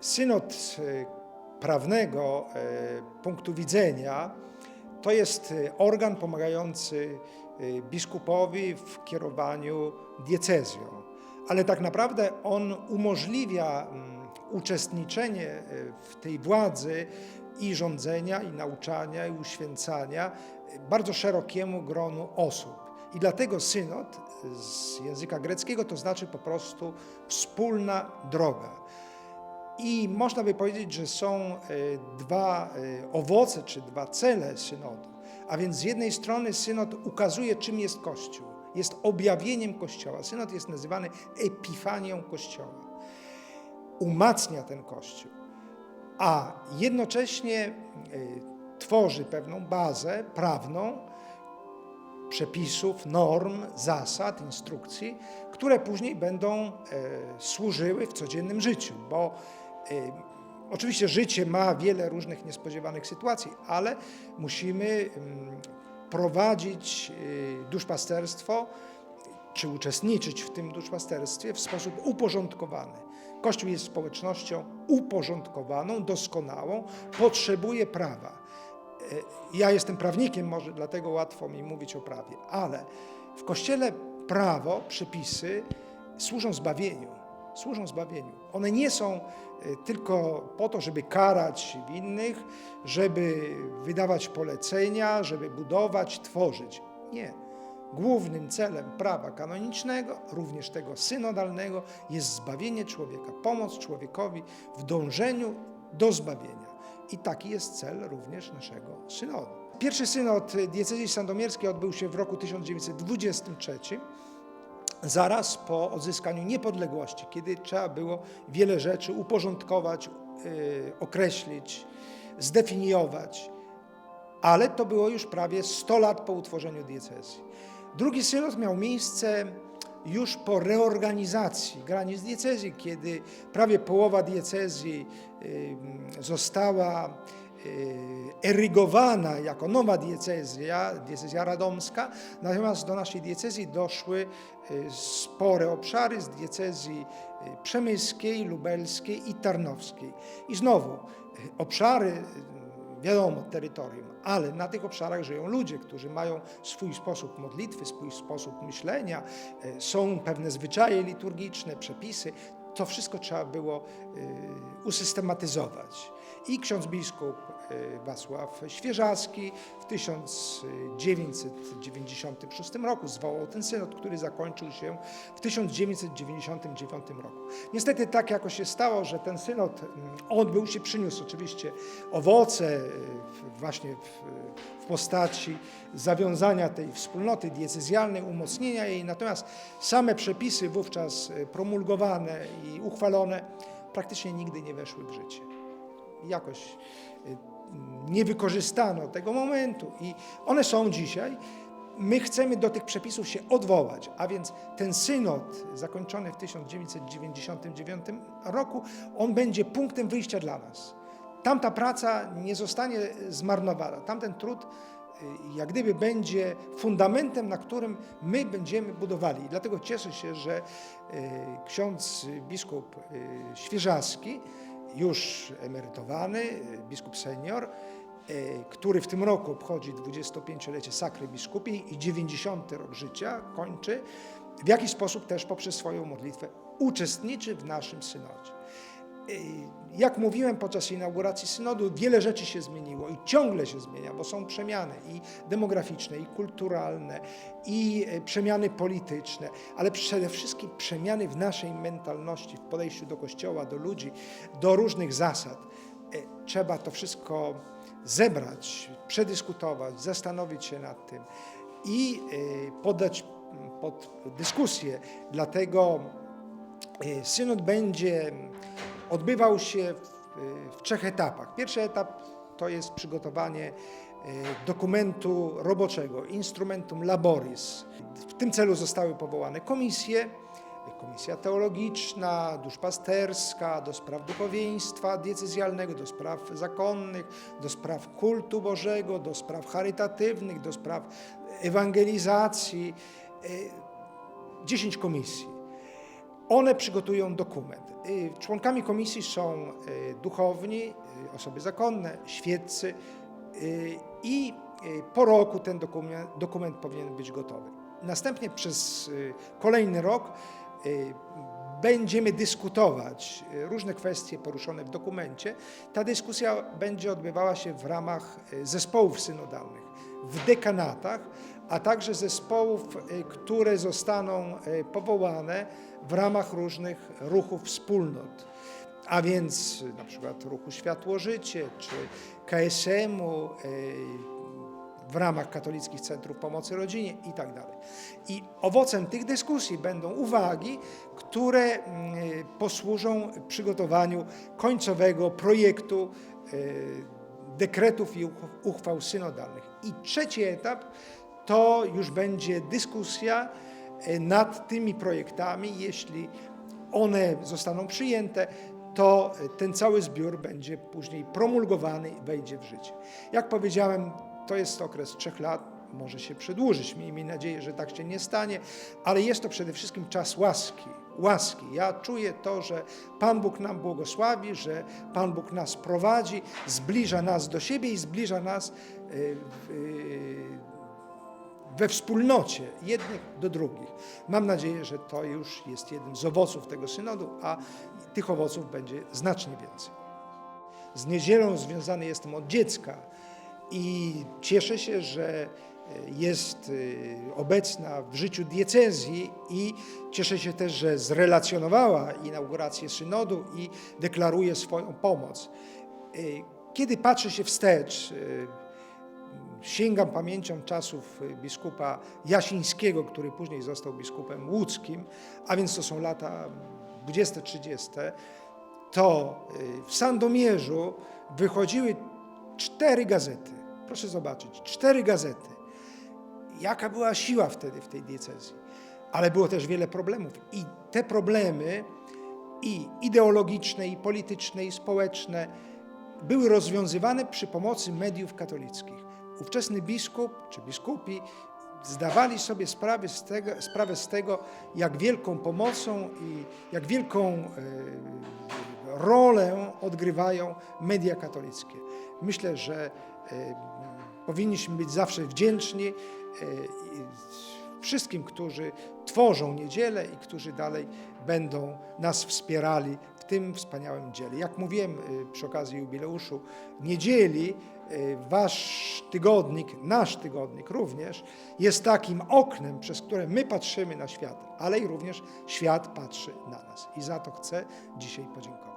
Synod e, prawnego e, punktu widzenia to jest e, organ pomagający biskupowi w kierowaniu diecezją, ale tak naprawdę on umożliwia mm, uczestniczenie w tej władzy i rządzenia, i nauczania, i uświęcania bardzo szerokiemu gronu osób. I dlatego synod z języka greckiego to znaczy po prostu wspólna droga. I można by powiedzieć, że są e, dwa e, owoce czy dwa cele synodu. A więc z jednej strony synod ukazuje, czym jest Kościół. Jest objawieniem Kościoła. Synod jest nazywany epifanią Kościoła. Umacnia ten Kościół, a jednocześnie e, tworzy pewną bazę prawną, przepisów, norm, zasad, instrukcji, które później będą służyły w codziennym życiu, bo oczywiście życie ma wiele różnych niespodziewanych sytuacji, ale musimy prowadzić e, duszpasterstwo, czy uczestniczyć w tym duszpasterstwie w sposób uporządkowany. Kościół jest społecznością uporządkowaną, doskonałą, potrzebuje prawa. E, Ja jestem prawnikiem, może dlatego łatwo mi mówić o prawie, ale w Kościele prawo, przepisy służą zbawieniu. Służą zbawieniu. One nie są e, tylko po to, żeby karać winnych, żeby wydawać polecenia, żeby budować, tworzyć. Nie. Głównym celem prawa kanonicznego, również tego synodalnego, jest zbawienie człowieka, pomoc człowiekowi w dążeniu do zbawienia. I taki jest cel również naszego synodu. Pierwszy synod diecezji sandomierskiej odbył się w roku 1923, zaraz po odzyskaniu niepodległości, kiedy trzeba było wiele rzeczy uporządkować, yy, określić, zdefiniować ale to było już prawie 100 lat po utworzeniu diecezji. Drugi synod miał miejsce już po reorganizacji granic diecezji, kiedy prawie połowa diecezji została erygowana jako nowa diecezja, diecezja radomska, natomiast do naszej diecezji doszły y, spore obszary z diecezji y, przemyskiej, lubelskiej i tarnowskiej. I znowu obszary wiadomo, terytorium, ale na tych obszarach żyją ludzie, którzy mają swój sposób modlitwy, swój sposób myślenia, e, są pewne zwyczaje liturgiczne, przepisy. To wszystko trzeba było e, usystematyzować. I ksiądz biskup e, Wacław Świeżacki w 1996 roku zwołał ten synod, który zakończył się w 1999 roku. Niestety tak jakoś się stało, że ten synod mm, odbył się, przyniósł oczywiście owoce w- właśnie w, w postaci zawiązania tej wspólnoty diecezjalnej, umocnienia jej, natomiast same przepisy wówczas e, promulgowane i uchwalone praktycznie nigdy nie weszły w życie jakoś y, nie wykorzystano tego momentu i one są dzisiaj. My chcemy do tych przepisów się odwołać, a więc ten synod zakończony w 1999 roku, on będzie punktem wyjścia dla nas. Tamta praca nie zostanie zmarnowana, tamten trud y, jak gdyby będzie fundamentem, na którym my będziemy budowali. I dlatego cieszę się, że y, ksiądz biskup Świeżaski, już emerytowany, y, biskup senior, y, który w tym roku obchodzi 25-lecie sakry biskupiej i 90 rok życia kończy, w jakiś sposób też poprzez swoją modlitwę uczestniczy w naszym synodzie. Y, Jak mówiłem podczas inauguracji synodu, wiele rzeczy się zmieniło i ciągle się zmienia, bo są przemiany i demograficzne, i kulturalne, i e, przemiany polityczne, ale przede wszystkim przemiany w naszej mentalności, w podejściu do Kościoła, do ludzi, do różnych zasad. E, Trzeba to wszystko zebrać, przedyskutować, zastanowić się nad tym i poddać mm, pod dyskusję. Dlatego Synod będzie odbywał się w, w trzech etapach. Pierwszy etap to jest przygotowanie e, dokumentu roboczego, instrumentum laboris. W tym celu zostały powołane komisje, komisja teologiczna, duszpasterska, do spraw duchowieństwa diecezjalnego, do spraw zakonnych, do spraw kultu Bożego, do spraw charytatywnych, do spraw ewangelizacji. E, Dziesięć komisji. One przygotują dokument. Y, Członkami komisji są y, duchowni, y, osoby zakonne, świeccy i po roku ten dokument, dokument powinien być gotowy. Następnie przez kolejny rok będziemy dyskutować różne kwestie poruszone w dokumencie. Ta dyskusja będzie odbywała się w ramach zespołów synodalnych, w dekanatach, a także zespołów, y, które zostaną y, powołane w ramach różnych ruchów wspólnot. A więc y, na przykład ruchu Światło Życie czy KSM-u, w ramach katolickich centrów pomocy rodzinie i tak dalej. I owocem tych dyskusji będą uwagi, które posłużą przygotowaniu końcowego projektu dekretów i uch- uchwał synodalnych. I trzeci etap to już będzie dyskusja y, nad tymi projektami. Jeśli one zostaną przyjęte, to ten cały zbiór będzie później promulgowany i wejdzie w życie. Jak powiedziałem, to jest okres trzech lat, może się przedłużyć. Miejmy nadzieję, że tak się nie stanie, ale jest to przede wszystkim czas łaski. Łaski. Ja czuję to, że Pan Bóg nam błogosławi, że Pan Bóg nas prowadzi, zbliża nas do siebie i zbliża nas y, y, we wspólnocie jednych do drugich. Mam nadzieję, że to już jest jeden z owoców tego synodu, a tych owoców będzie znacznie więcej. Z niedzielą związany jestem od dziecka i cieszę się, że jest e, obecna w życiu diecezji i cieszę się też, że zrelacjonowała inaugurację synodu i deklaruje swoją pomoc. E, Kiedy patrzę się wstecz, e, sięgam pamięcią czasów biskupa Jasińskiego, który później został biskupem łódzkim, a więc to są lata 20-30, to w Sandomierzu wychodziły cztery gazety. Proszę zobaczyć, cztery gazety. Jaka była siła wtedy w tej diecezji? Ale było też wiele problemów i te problemy i ideologiczne, i polityczne, i społeczne były rozwiązywane przy pomocy mediów katolickich. Ówczesny biskup czy biskupi zdawali sobie sprawę z tego, sprawę z tego jak wielką pomocą i jak wielką e, rolę odgrywają media katolickie. Myślę, że e, powinniśmy być zawsze wdzięczni e, wszystkim, którzy tworzą niedzielę i którzy dalej będą nas wspierali w tym wspaniałym dziele. Jak mówiłem y, przy okazji jubileuszu niedzieli, y, wasz tygodnik, nasz tygodnik również jest takim oknem, przez które my patrzymy na świat, ale i również świat patrzy na nas. I za to chcę dzisiaj podziękować.